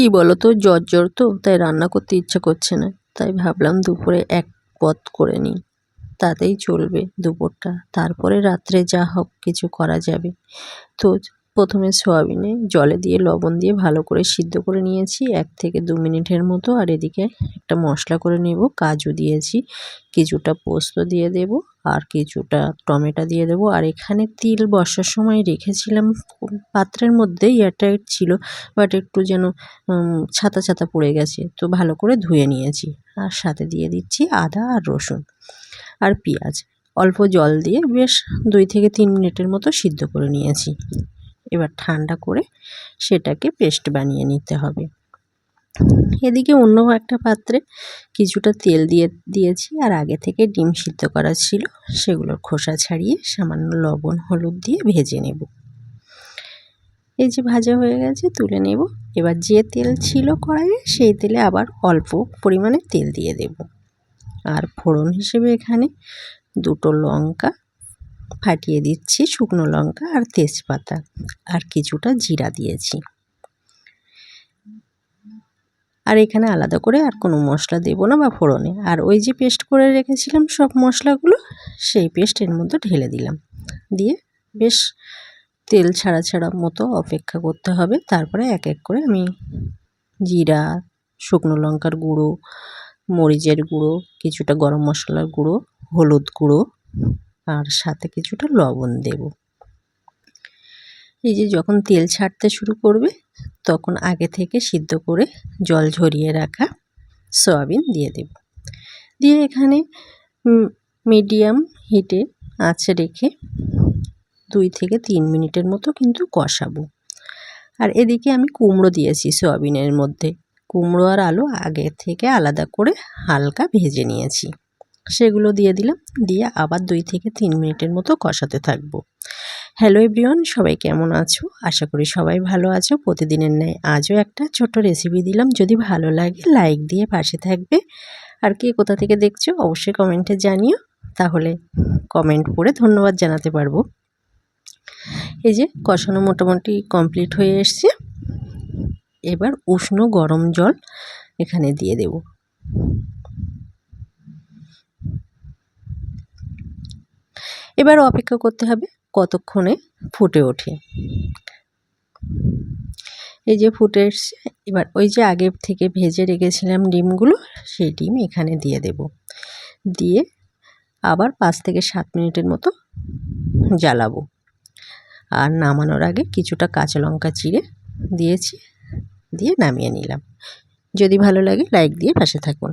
কী বলো তো জ্বর জ্বর তো, তাই রান্না করতে ইচ্ছা করছে না। তাই ভাবলাম দুপুরে এক পথ করে নিই। তাতেই চলবে দুপুরটা। তারপরে রাত্রে যা হোক কিছু করা যাবে। তো প্রথমে সোয়াবিনে জলে দিয়ে লবণ দিয়ে ভালো করে সিদ্ধ করে নিয়েছি এক থেকে দু মিনিটের মতো। আর এদিকে একটা মশলা করে নেব, কাজু দিয়েছি, কিছুটা পোস্ত দিয়ে দেব আর কিছুটা টমেটো দিয়ে দেবো। আর এখানে তিল বসার সময় রেখেছিলাম, পাত্রের মধ্যে এয়ারটাইট ছিল, বাট একটু যেন ছাতা ছাতা পড়ে গেছে, তো ভালো করে ধুয়ে নিয়েছি। আর সাথে দিয়ে দিচ্ছি আদা আর রসুন আর পেঁয়াজ। অল্প জল দিয়ে বেশ দুই থেকে তিন মিনিটের মতো সিদ্ধ করে নিয়েছি। এবার ঠান্ডা করে সেটাকে পেস্ট বানিয়ে নিতে হবে। এদিকে অন্য একটা পাত্রে কিছুটা তেল দিয়ে দিয়েছি আর আগে থেকে ডিম সিদ্ধ করা ছিল, সেগুলোর খোসা ছাড়িয়ে সামান্য লবণ, হলুদ দিয়ে ভেজে নেব। এই যে ভাজা হয়ে গেছে, তুলে নেব। এবার যে তেল ছিল কড়াইয়ে, সেই তেলে আবার অল্প পরিমাণে তেল দিয়ে দেব। আর ফোড়ন হিসেবে এখানে দুটো লঙ্কা ফাটিয়ে দিচ্ছি শুকনো লঙ্কা আর তেজপাতা আর কিছুটা জিরা দিয়েছি। আর এখানে আলাদা করে আর কোনো মশলা দেবো না বা ফোড়নে। আর ওই যে পেস্ট করে রেখেছিলাম সব মশলাগুলো, সেই পেস্ট এর মধ্যে ঢেলে দিলাম। দিয়ে বেশ তেল ছাড়া ছাড়া মতো অপেক্ষা করতে হবে। তারপরে এক এক করে আমি জিরা, শুকনো লঙ্কার গুঁড়ো, মরিচের গুঁড়ো, কিছুটা গরম মশলার গুঁড়ো, হলুদ গুঁড়ো আর সাথে কিছুটা লবণ দেব। এই যে যখন তেল ছাড়তে শুরু করবে, তখন আগে থেকে সিদ্ধ করে জল ঝরিয়ে রাখা সয়াবিন দিয়ে দেব। দিয়ে এখানে মিডিয়াম হিটে আঁচে রেখে দুই থেকে তিন মিনিটের মতো কিন্তু কষাবো। আর এদিকে আমি কুমড়ো দিয়েছি সয়াবিনের মধ্যে। কুমড়ো আর আলু আগে থেকে আলাদা করে হালকা ভেজে নিয়েছি। সেগুলো দিয়ে দিলাম। দিয়ে আবার দুই থেকে তিন মিনিটের মতো কষাতে থাকব। হ্যালো এভরিওয়ান সবাই কেমন আছো? আশা করি সবাই ভালো আছো। প্রতিদিনের ন্যায় আজও একটা ছোট রেসিপি দিলাম। যদি ভালো লাগে লাইক দিয়ে পাশে থাকবে। আর কে কোথা থেকে দেখছ, অবশ্যই কমেন্টে জানিও। তাহলে কমেন্ট করে ধন্যবাদ জানাতে পারব। এই যে কষানো মোটামুটি কমপ্লিট হয়ে এসছে। এবার উষ্ণ গরম জল এখানে দিয়ে দেব। এবার অপেক্ষা করতে হবে কতক্ষণে ফুটে ওঠে। এই যে ফুটে এসছে, এবার ওই যে আগে থেকে ভেজে রেখেছিলাম ডিমগুলো, সেই ডিম এখানে দিয়ে দেব। দিয়ে আবার পাঁচ থেকে সাত মিনিটের মতো জ্বালাবো। আর নামানোর আগে কিছুটা কাঁচা লঙ্কা চিড়ে দিয়েছি, দিয়ে নামিয়ে নিলাম। যদি ভালো লাগে, লাইক দিয়ে পাশে থাকুন।